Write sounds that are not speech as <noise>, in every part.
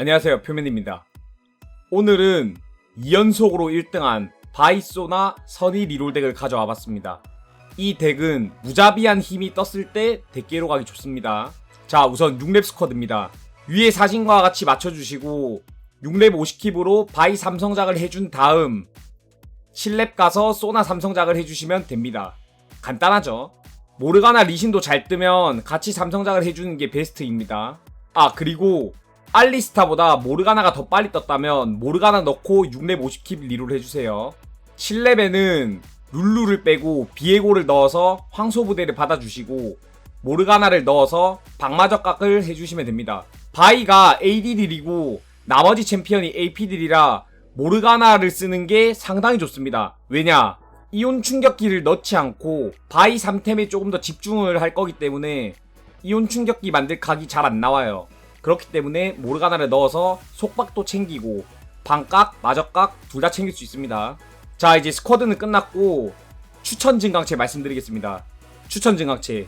안녕하세요 표면입니다. 오늘은 2연속으로 1등한 바이소나 선의 리롤 덱을 가져와 봤습니다. 이 덱은 무자비한 힘이 떴을 때 덱계로 가기 좋습니다. 자 우선 6렙 스쿼드입니다. 위에 사진과 같이 맞춰주시고 6렙 50킵으로 바이 삼성작을 해준 다음 7렙 가서 소나 삼성작을 해주시면 됩니다. 간단하죠? 모르가나 리신도 잘 뜨면 같이 삼성작을 해주는 게 베스트입니다. 아 그리고 알리스타보다 모르가나가 더 빨리 떴다면 모르가나 넣고 6렙 50킵 리롤 해주세요. 7렙에는 룰루를 빼고 비에고를 넣어서 황소부대를 받아주시고 모르가나를 넣어서 방마적 각을 해주시면 됩니다. 바이가 AD딜이고 나머지 챔피언이 AP딜이라 모르가나를 쓰는 게 상당히 좋습니다. 왜냐? 이온 충격기를 넣지 않고 바이 3템에 조금 더 집중을 할 거기 때문에 이온 충격기 만들 각이 잘 안 나와요 그렇기 때문에 모르가나를 넣어서 속박도 챙기고 방각, 마적각 둘 다 챙길 수 있습니다. 자 이제 스쿼드는 끝났고 추천 증강체 말씀드리겠습니다. 추천 증강체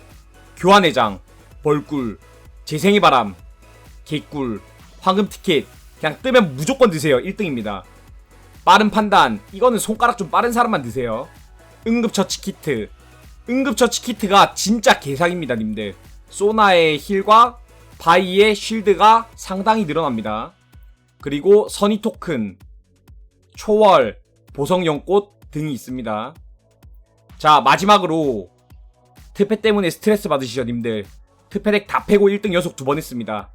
교환회장, 벌꿀, 재생의 바람, 개꿀, 황금 티켓 그냥 뜨면 무조건 드세요. 1등입니다. 빠른 판단 이거는 손가락 좀 빠른 사람만 드세요. 응급처치 키트 응급처치 키트가 진짜 개사입니다 님들 소나의 힐과 바이의 쉴드가 상당히 늘어납니다. 그리고 선의 토큰, 초월, 보석 연꽃 등이 있습니다. 자, 마지막으로 특패 때문에 스트레스 받으시죠, 님들. 특패덱 다 패고 1등 연속 두 번 했습니다.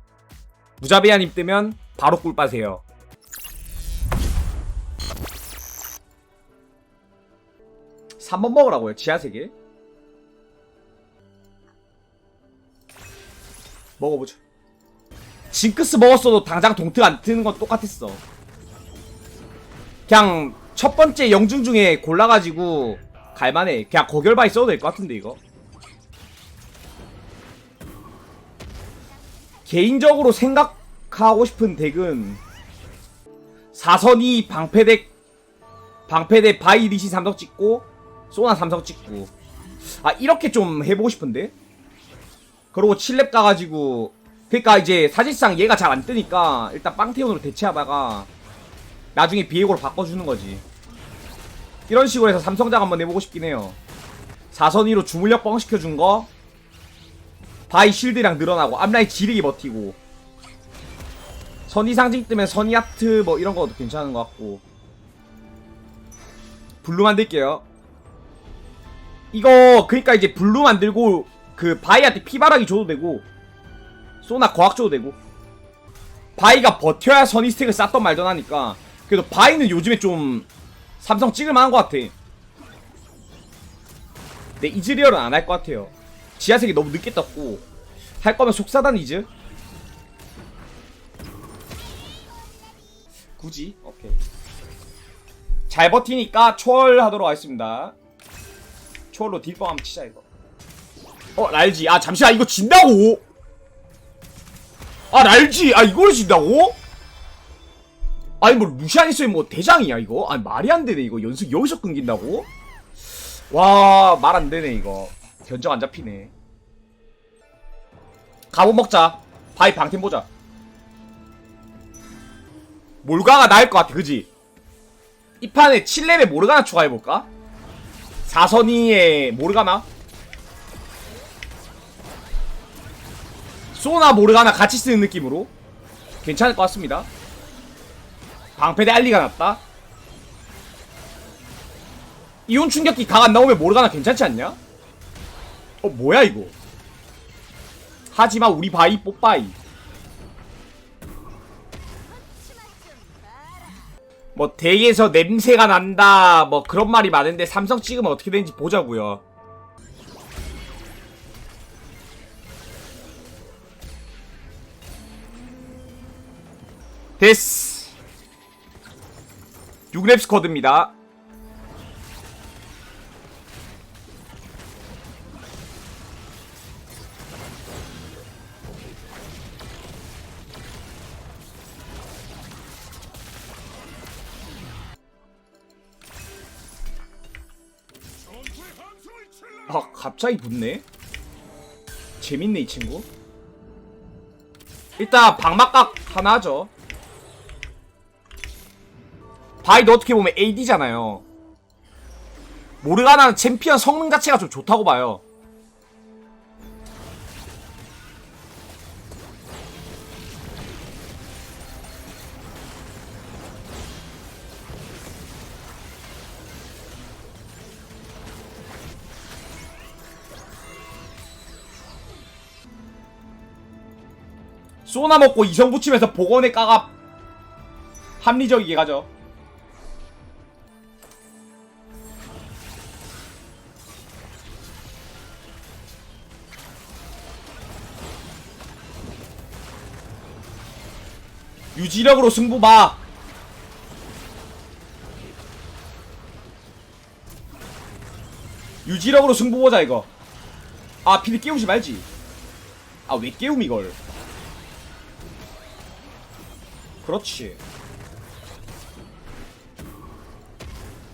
무자비아님 뜨면 바로 꿀 빠세요. 삼번 먹으라고요, 지하세계. 먹어보죠. 징크스 먹었어도 당장 동트 안 트는 건 똑같았어. 그냥 첫 번째 영중 중에 골라가지고 갈만해. 그냥 거결바이 써도 될 것 같은데 이거. 개인적으로 생각하고 싶은 덱은 사선이 방패덱 방패덱 바이 리시 삼성 찍고 소나 삼성 찍고 아 이렇게 좀 해보고 싶은데 그리고 7렙 가가지고 그니까 이제 사실상 얘가 잘 안 뜨니까 일단 빵테온으로 대체하다가 나중에 비에고로 바꿔주는 거지. 이런 식으로 해서 삼성작 한번 해보고 싶긴 해요. 4선 2로 주물력 뻥 시켜준 거 바이 실드랑 늘어나고 앞라인 지르기 버티고 선이 상징 뜨면 선이 하트 뭐 이런 것도 괜찮은 것 같고. 블루 만들게요. 이거 그니까 이제 블루 만들고 그 바이한테 피바라기 줘도 되고 소나 거학 줘도 되고. 바이가 버텨야 선이 스택을 쌓던 말던 하니까 그래도 바이는 요즘에 좀 삼성 찍을 만한 것 같아. 근데 이즈리얼은 안 할 것 같아요. 지하색이 너무 늦게 떴고 할 거면 속사단 이즈? 굳이? 오케이. 잘 버티니까 초월하도록 하겠습니다. 초월로 딜빵 한번 치자 이거 어 랄지. 아 잠시만. 이거 진다고? 아 랄지. 아 이걸 진다고? 아니 뭐 있으면 뭐 대장이야 이거? 아니 말이 안 되네 이거. 연습 여기서 끊긴다고? 와 말 안 되네 이거. 견적 안 잡히네. 갑옷 먹자. 바이 방템 보자. 몰가가 나을 것 같아 그지? 이 판에 7렙에 모르가나 추가해볼까? 4선이에 모르가나 소나 모르가나 같이 쓰는 느낌으로 괜찮을 것 같습니다. 방패대 알리가 났다. 이온 충격기 각 안 나오면 모르가나 괜찮지 않냐? 어 뭐야 이거? 하지만 우리 바이 뽀빠이. 뭐 덱에서 냄새가 난다 뭐 그런 말이 많은데 삼성 찍으면 어떻게 되는지 보자고요. 됐어 6렙 스쿼드입니다. 아 갑자기 붙네? 재밌네 이 친구. 일단 방막각 하나 하죠 바이도 어떻게 보면 AD잖아요. 모르가나는 챔피언 성능 자체가 좀 좋다고 봐요. 쏘나 먹고 이성 붙이면서 복원에 까가 합리적이게 가죠. 유지력으로 승부 봐. 유지력으로 승부 보자 이거. 아 피디 깨우지 말지. 아 왜 깨움 이걸? 그렇지.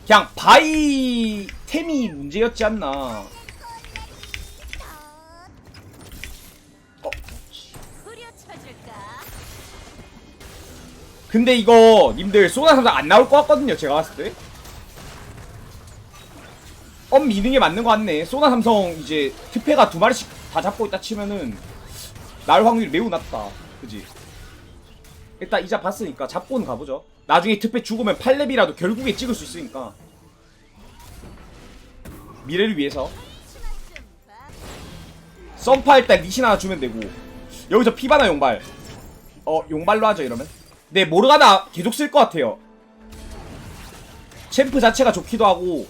그냥 바이 템이 문제였지 않나. 근데 이거 님들 소나 삼성 안 나올 것 같거든요. 제가 봤을 때. 엄 미는 게 맞는 것 같네. 소나 삼성 이제 특패가 두 마리씩 다 잡고 있다 치면은 날 확률이 매우 낮다. 그지? 일단 이자 봤으니까 잡고는 가보죠. 나중에 특패 죽으면 8렙이라도 결국에 찍을 수 있으니까. 미래를 위해서. 썸파 일단 리신 하나 주면 되고. 여기서 피바나 용발. 어, 용발로 하죠, 이러면. 네, 모르가나 계속 쓸 것 같아요. 챔프 자체가 좋기도 하고,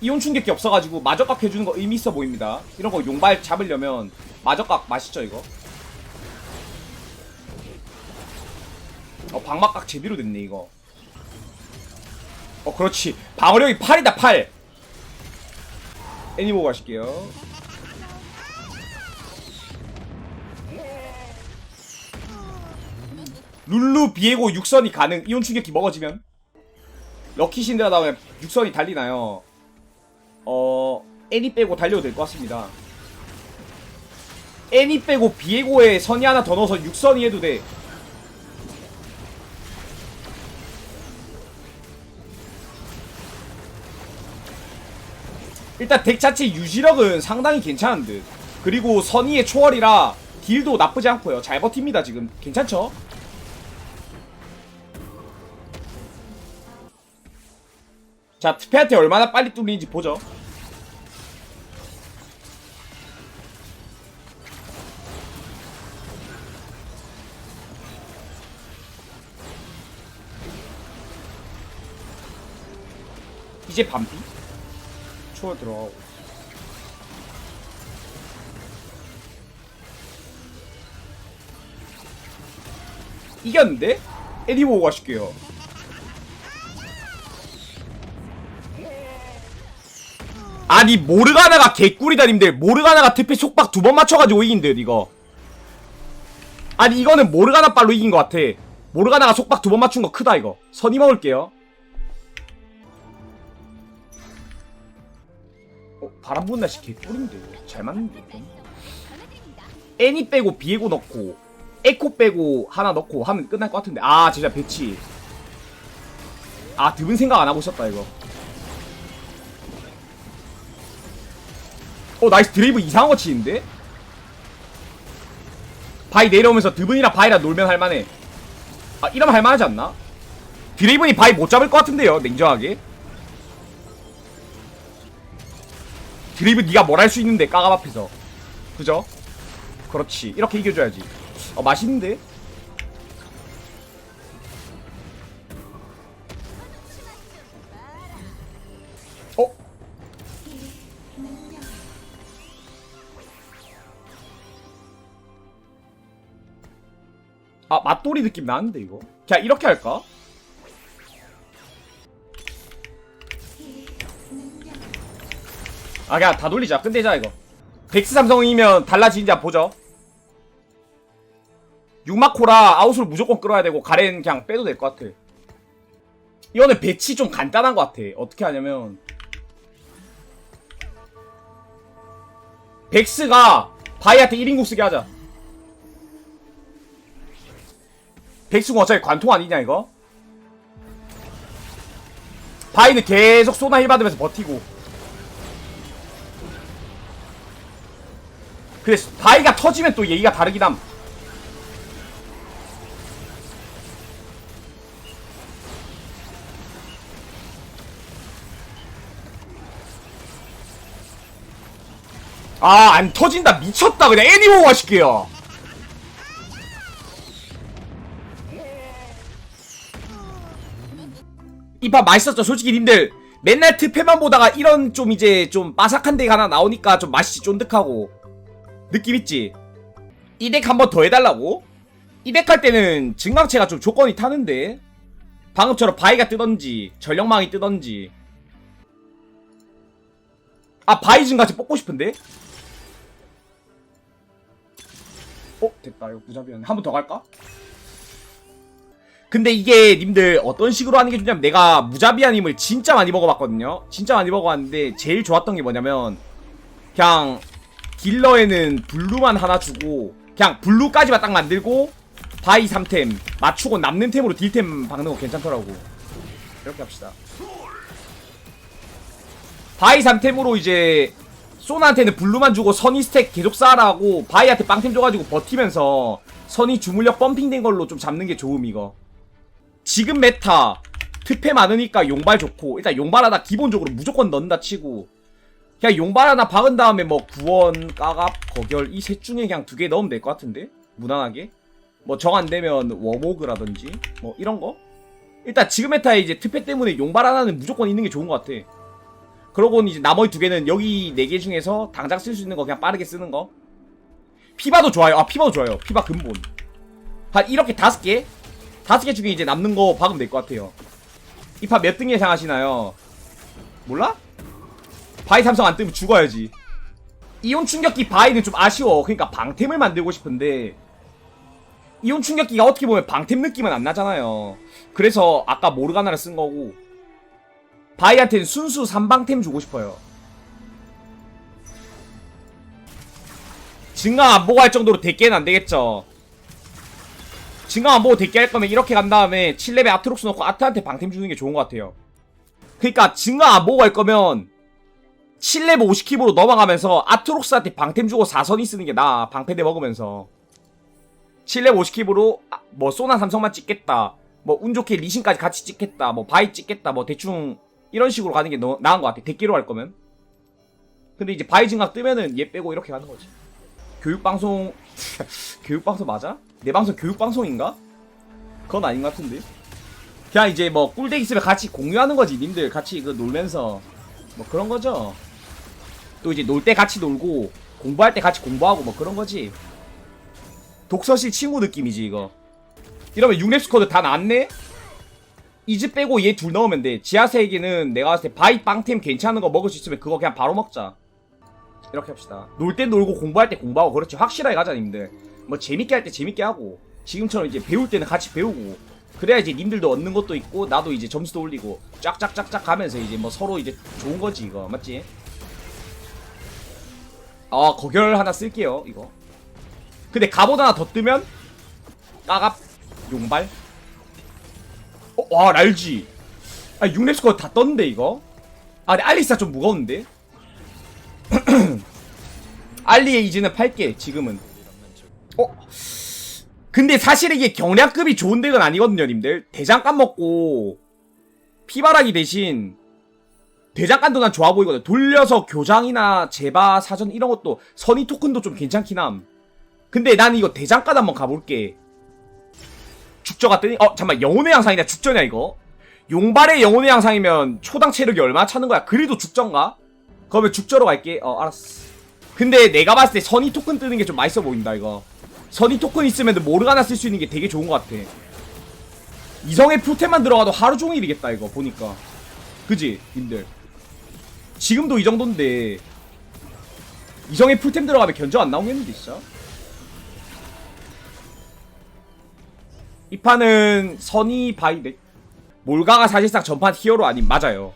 이온 충격기 없어가지고 마저각 해주는 거 의미 있어 보입니다. 이런 거 용발 잡으려면 마저각 맛있죠, 이거? 어, 방막각 제대로 됐네, 이거. 어, 그렇지. 방어력이 8이다, 8! 애니모 가실게요. 룰루 비에고 육선이 가능 이온 충격기 먹어지면 럭키 신드라 다음에 육선이 달리나요? 어 애니 빼고 달려도 될 것 같습니다. 애니 빼고 비에고에 선이 하나 더 넣어서 육선이 해도 돼. 일단 덱 자체 유지력은 상당히 괜찮은 듯. 그리고 선의의 초월이라 딜도 나쁘지 않고요. 잘 버팁니다 지금. 괜찮죠? 자, 트페한테 얼마나 빨리 뚫리는지 보죠. 이제 반피? 초월 들어가고. 이겼는데? 에디 보고 가실게요. 아니 모르가나가 개꿀이다 님들. 모르가나가 특패 속박 두 번 맞춰가지고 이긴 듯 이거. 아니 이거는 모르가나 빨로 이긴 것 같아. 모르가나가 속박 두 번 맞춘 거 크다 이거. 선이 먹을게요. 어, 바람 부는 날씨. 개꿀인데. 잘 맞는데 애니 빼고 비에고 넣고 에코 빼고 하나 넣고 하면 끝날 것 같은데. 아 진짜 배치. 아 드분 생각 안 하고 있었다 이거 어 나이스 드레이브 이상한 거 치는데? 바이 내려오면서 드분이랑 바이랑 놀면 할만해 아 이러면 할만하지 않나? 드레이븐이 바이 못 잡을 것 같은데요 냉정하게 드레이븐 네가 뭘 할 수 있는데 까갑 앞에서 그죠? 그렇지 이렇게 이겨줘야지 어 맛있는데? 아 맛돌이 느낌 나는데 이거? 그냥 이렇게 할까? 아 그냥 다 돌리자. 끝내자 이거. 백스 삼성이면 달라지는지 보죠. 육마코라 아웃을 무조건 끌어야 되고 가렌 그냥 빼도 될 것 같아. 이거는 배치 좀 간단한 것 같아. 어떻게 하냐면 백스가 바이한테 1인국 쓰게 하자 백수가 어차피 관통 아니냐 이거? 바이는 계속 소나 힐 받으면서 버티고 그래 바이가 터지면 또 얘기가 다르긴 함 아, 안 터진다. 미쳤다. 그냥 애니모가 시게요. 이판 맛있었죠. 솔직히 님들 맨날 특패만 보다가 이런 좀 이제 좀 바삭한 데가 하나 나오니까 좀 맛이 쫀득하고 느낌 있지? 이 덱 한 번 더 해달라고? 이 덱 할 때는 증강체가 좀 조건이 타는데 방금처럼 바위가 뜨던지 전력망이 뜨던지 아 바위 증강체 뽑고 싶은데? 어 됐다 이거 무자비였네 한 번 더 갈까? 근데 이게 님들 어떤 식으로 하는 게 좋냐면 내가 무자비한 힘을 진짜 많이 먹어봤거든요. 진짜 많이 먹어봤는데 제일 좋았던 게 뭐냐면 그냥 딜러에는 블루만 하나 주고 그냥 블루까지만 딱 만들고 바이 3템 맞추고 남는 템으로 딜템 박는 거 괜찮더라고. 이렇게 합시다. 바이 3템으로 이제 소나한테는 블루만 주고 선이 스택 계속 쌓아라고 바이한테 빵템 줘가지고 버티면서 선이 주물력 펌핑된 걸로 좀 잡는 게 좋음 이거 지금 메타 특패 많으니까 용발 좋고 일단 용발 하나 기본적으로 무조건 넣는다 치고 그냥 용발 하나 박은 다음에 뭐 구원, 까갑, 거결 이 셋 중에 그냥 두 개 넣으면 될 것 같은데? 무난하게? 뭐 정 안 되면 워모그라든지 뭐 이런 거? 일단 지금 메타에 이제 특패 때문에 용발 하나는 무조건 있는 게 좋은 것 같아. 그러고는 이제 나머지 두 개는 여기 네 개 중에서 당장 쓸 수 있는 거 그냥 빠르게 쓰는 거? 피바도 좋아요. 아 피바도 좋아요. 피바 근본. 한 이렇게 다섯 개 다섯 개 중에 이제 남는 거 박으면 될 것 같아요. 이파몇등 예상하시나요? 몰라? 바이 삼성 안 뜨면 죽어야지. 이온 충격기 바이는 좀 아쉬워. 그러니까 방템을 만들고 싶은데 이온 충격기가 어떻게 보면 방템 느낌은 안 나잖아요. 그래서 아까 모르가나를 쓴 거고 바이한테는 순수 3방템 주고 싶어요. 증강 안 보고 할 정도로 대깨는 안 되겠죠 증강 안 보고 대깨 할 거면 이렇게 간 다음에 7렙에 아트록스 넣고 아트한테 방템 주는 게 좋은 것 같아요. 그니까 증강 안 보고 할 거면 7렙 50킵으로 넘어가면서 아트록스한테 방템 주고 4선이 쓰는 게 나아 방패대 먹으면서. 7렙 50킵으로 아, 뭐 소나 삼성만 찍겠다. 뭐 운 좋게 리신까지 같이 찍겠다. 뭐 바이 찍겠다. 뭐 대충 이런 식으로 가는 게 너, 나은 것 같아. 대끼로 할 거면. 근데 이제 바이 증강 뜨면은 얘 빼고 이렇게 가는 거지. 교육방송 <laughs> 교육방송 맞아? 내 방송 교육방송인가? 그건 아닌 것 같은데. 그냥 이제 뭐 꿀대 있으면 같이 공유하는 거지 님들. 같이 그 놀면서. 뭐 그런 거죠. 또 이제 놀 때 같이 놀고 공부할 때 같이 공부하고 뭐 그런 거지. 독서실 친구 느낌이지 이거. 이러면 6렙 스쿼드 다 나왔네? 이즈 빼고 얘 둘 넣으면 돼. 지하세계는 내가 봤을 때 바이 빵템 괜찮은 거 먹을 수 있으면 그거 그냥 바로 먹자 이렇게 합시다. 놀 때 놀고 공부할 때 공부하고 그렇지. 확실하게 가자 님들. 뭐 재밌게 할 때 재밌게 하고 지금처럼 이제 배울 때는 같이 배우고 그래야 이제 님들도 얻는 것도 있고 나도 이제 점수도 올리고 쫙쫙쫙쫙 가면서 이제 뭐 서로 이제 좋은 거지 이거. 맞지? 아 거결 하나 쓸게요 이거. 근데 갑옷 하나 더 뜨면? 까갑. 용발. 어, 와 랄지. 아 6렙 스코어 다 떴는데 이거? 아 근데 알리스가 좀 무거운데 <clears throat> 알리의 이즈는 8개 지금은. 어? 근데 사실 이게 경량급이 좋은 덱은 아니거든요 님들. 대장간 먹고 피바라기 대신 대장간도 난 좋아 보이거든 돌려서 교장이나 제바 사전 이런 것도 선의 토큰도 좀 괜찮긴 함. 근데 난 이거 대장간 한번 가볼게. 죽저 갔더니 어 잠깐만 영혼의 양상이냐 죽저냐 이거? 용발의 영혼의 양상이면 초당 체력이 얼마나 차는 거야? 그래도 죽전가? 그러면 죽저로 갈게. 어 알았어. 근데 내가 봤을 때 선의 토큰 뜨는 게 좀 맛있어 보인다 이거. 선의 토큰 있으면 모르가나 쓸 수 있는 게 되게 좋은 것 같아. 이성의 풀템만 들어가도 하루 종일이겠다 이거 보니까. 그지 님들? 지금도 이 정도인데 이성의 풀템 들어가면 견적 안 나오겠는데 진짜 이 판은 선의 바이덱 몰가가 사실상 전판 히어로 아님 맞아요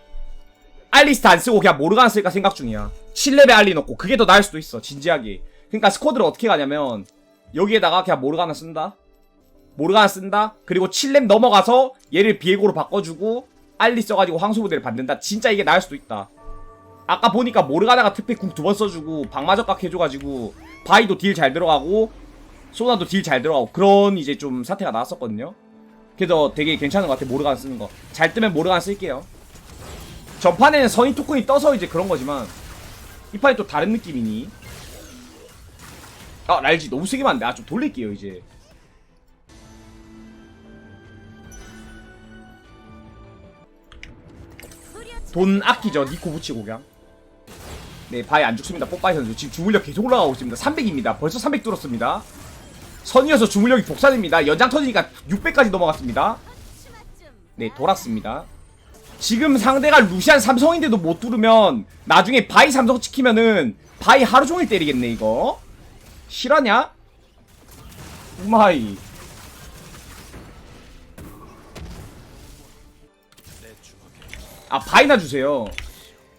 알리스트 안 쓰고 그냥 모르가나 쓸까 생각 중이야. 7렙에 알리 넣고 그게 더 나을 수도 있어 진지하게. 그러니까 스쿼드를 어떻게 가냐면 여기에다가 그냥 모르가나 쓴다? 모르가나 쓴다? 그리고 7렙 넘어가서 얘를 비에고로 바꿔주고 알리 써가지고 황소부대를 받는다? 진짜 이게 나을 수도 있다. 아까 보니까 모르가나가 특패 궁두 번 써주고 방마적각 해줘가지고 바이도 딜 잘 들어가고 소나도 딜 잘 들어가고 그런 이제 좀 사태가 나왔었거든요. 그래서 되게 괜찮은 것 같아 모르가나 쓰는 거. 잘 뜨면 모르가나 쓸게요 전판에는 선이 토큰이 떠서 이제 그런 거지만 이 판이 또 다른 느낌이니? 아 랄지 너무 세게 맞네. 아좀 돌릴게요 이제. 돈 아끼죠 니코 붙이고 그냥 네 바이 안 죽습니다. 뽀빠이 선수. 지금 주물력 계속 올라가고 있습니다. 300입니다. 벌써 300 뚫었습니다. 선이어서 주물력이 복산입니다. 연장 터지니까 600까지 넘어갔습니다. 네 돌았습니다 지금 상대가 루시안 삼성인데도 못 뚫으면 나중에 바이 삼성 찍히면은 바이 하루 종일 때리겠네 이거. 실화냐? 우마이. 아 바이나 주세요.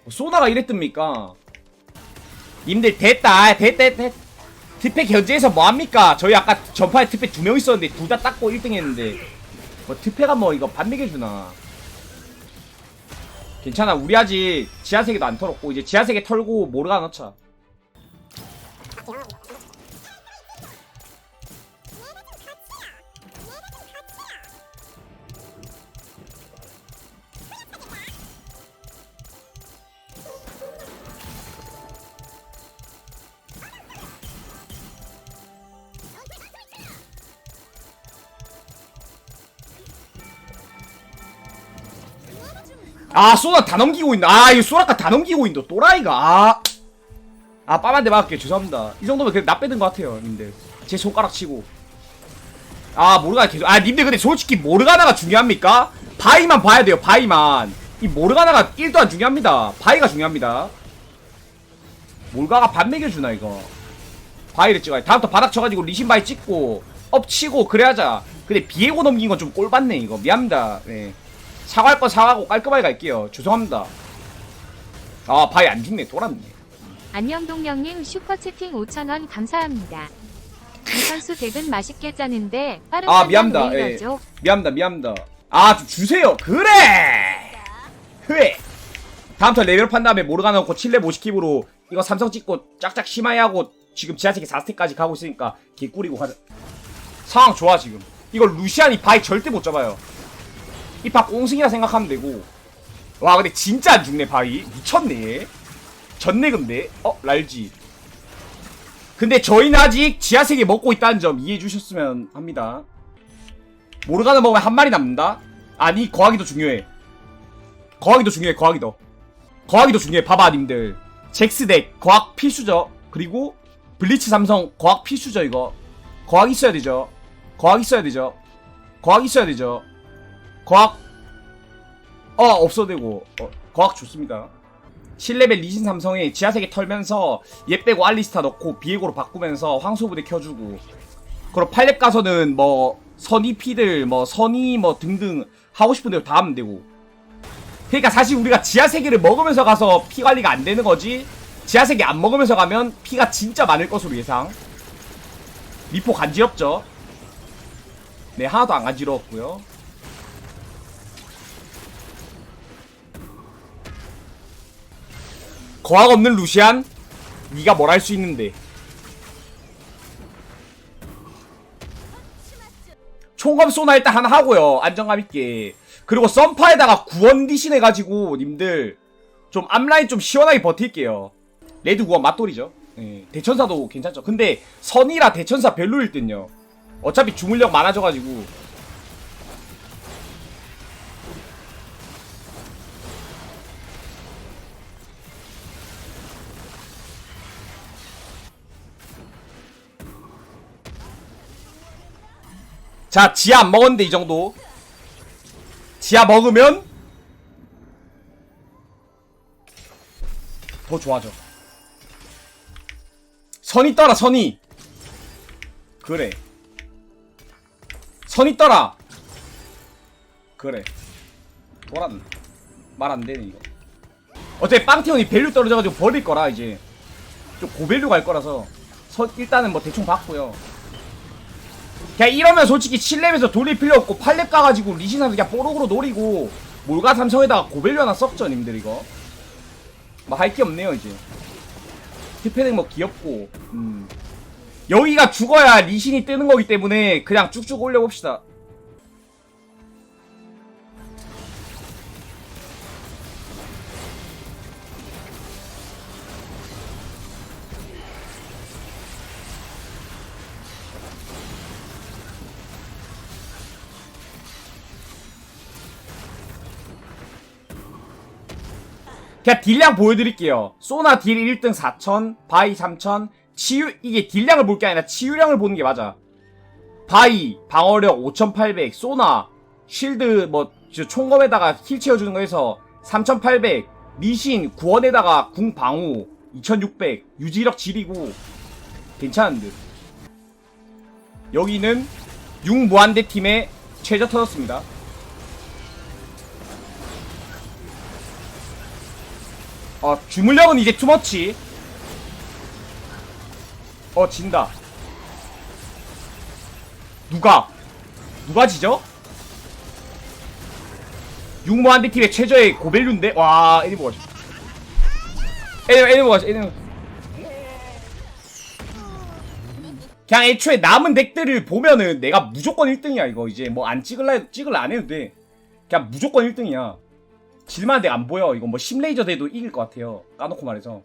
소나가 이랬답니까? 님들 됐다 됐다 됐. 트패 견제에서 뭐합니까? 저희 아까 전파에 트패 두 명 있었는데 둘 다 닦고 1등 했는데. 뭐 트패가 뭐 이거 반 매겨주나 괜찮아. 우리 아직 지하세계도 안 털었고 이제 지하세계 털고 모르가 넣자 아 소나 다 넘기고 있나 아 이거 소라카 다 넘기고 있노 또라이가. 아, 아 빠만데 맞게. 죄송합니다. 이 정도면 그냥 나 빼든 것 같아요 님들. 제 손가락 치고. 아 모르가나 계속 아 님들 근데 솔직히 모르가나가 중요합니까? 바이만 봐야 돼요 바이만. 이 모르가나가 1도 안 중요합니다. 바이가 중요합니다. 몰가가 반 매겨주나 이거. 바이를 찍어야 돼. 다음부터 바닥 쳐가지고 리신 바이 찍고 엎치고 그래야자. 근데 비에고 넘긴 건 좀 꼴받네 이거. 미안합니다. 네. 사과할 건 사과하고 깔끔하게 갈게요. 죄송합니다. 아 바이 안 죽네. 돌았네. 안녕 동영님. 슈퍼채팅 5,000원. 감사합니다. 이 선수 덱은 맛있게 짜는데 빠른 아, 미안합니다. 왜 예. 미안합니다. 미안합니다. 아 좀 주세요. 그래! 그래! 다음부터 레벨업 한 다음에 모르가 넣고 7렙 50킵으로 이거 삼성 찍고 짝짝 심하게 하고 지금 지하철 4스택까지 가고 있으니까 개꿀이고 가자. 상황 좋아 지금. 이거 루시안이 바이 절대 못 잡아요 이파 꽁승이라 생각하면 되고. 와 근데 진짜 안 죽네 바이 미쳤네. 졌네 근데. 어 랄지. 근데 저희는 아직 지하세계 먹고 있다는 점 이해해 주셨으면 합니다. 모르가나 먹으면 한 마리 남는다? 아니 거하기도 중요해. 거하기도 중요해 거하기도 거하기도 중요해 봐봐 님들. 잭스덱 거학 필수죠. 그리고 블리츠 삼성 거학 필수죠 이거. 거학 있어야 되죠. 거학 있어야 되죠. 거학 있어야 되죠 거학 어 없어도 되고 어, 거학 좋습니다. 7레벨 리신 삼성에 지하세계 털면서 얘 빼고 알리스타 넣고 비에고로 바꾸면서 황소부대 켜주고. 그리고 8렙 가서는 뭐 선의 피들 뭐 선의 뭐 등등 하고 싶은 대로 다 하면 되고. 그러니까 사실 우리가 지하세계를 먹으면서 가서 피 관리가 안 되는 거지. 지하세계 안 먹으면서 가면 피가 진짜 많을 것으로 예상. 미포 간지럽죠? 네 하나도 안 간지러웠고요 거학 없는 루시안 네가 뭘 할 수 있는데. 총검 소나 일단 하나 하고요. 안정감 있게. 그리고 썬파에다가 구원 디신 해가지고 님들 좀 앞라인 좀 시원하게 버틸게요. 레드 구원 맞돌이죠. 예, 대천사도 괜찮죠. 근데 선이라 대천사 별로일 듯요. 어차피 주물력 많아져가지고 자 지하 안 먹었는데 이 정도. 지하 먹으면 더 좋아져. 선이 떠라 선이. 그래. 선이 떠라. 그래. 뭐란 말 안되네 이거. 어차피 빵태원이 밸류 떨어져가지고 버릴 거라 이제. 좀 고밸류 갈 거라서. 선 일단은 뭐 대충 받고요 그냥 이러면 솔직히 7렙에서 돌릴 필요 없고 8렙 가가지고 리신한테 그냥 뽀록으로 노리고 몰가 삼성에다가 고벨류 하나 썩죠 님들 이거. 뭐 할 게 없네요 이제. 티패는 뭐 귀엽고 음. 여기가 죽어야 리신이 뜨는 거기 때문에 그냥 쭉쭉 올려봅시다 그냥 딜량 보여드릴게요. 소나 딜 1등 4,000, 바이 3,000, 치유, 이게 딜량을 볼 게 아니라 치유량을 보는 게 맞아. 바이, 방어력 5,800, 소나, 쉴드, 뭐, 저 총검에다가 힐 채워주는 거 해서 3,800, 미신, 구원에다가 궁 방우, 2,600, 유지력 지리고, 괜찮은 듯. 여기는 6무한대 팀의 최저 터졌습니다. 어, 주물력은 이제 투머치. 어, 진다. 누가? 누가 지죠? 육모 한대 팀의 최저의 고밸류인데? 와, 애니모가 지 애니, 애니모가 지 애니모. 그냥 애초에 남은 덱들을 보면은 내가 무조건 1등이야, 이거. 이제 뭐 안 찍을라 찍을라 안 해도 돼. 그냥 무조건 1등이야. 질만한 데 안 보여. 이거 뭐 심레이저 돼도 이길 것 같아요. 까놓고 말해서.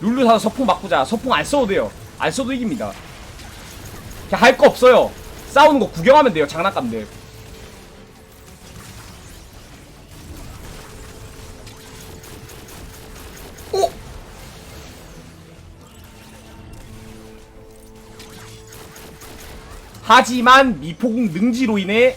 룰루 사서 서풍 바꾸자. 서풍 안 써도 돼요. 안 써도 이깁니다. 그냥 할 거 없어요. 싸우는 거 구경하면 돼요. 장난감들. 오! 하지만 미포궁 능지로 인해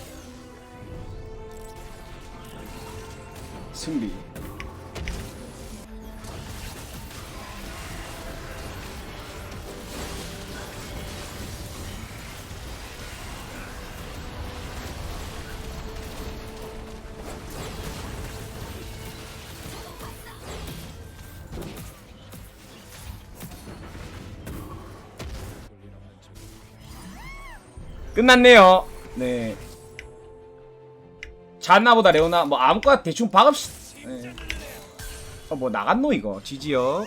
끝났네요. 네. 잔나보다 레오나 뭐 아무거나 대충 박읍시. 네. 어 뭐 나갔노 이거 지지요.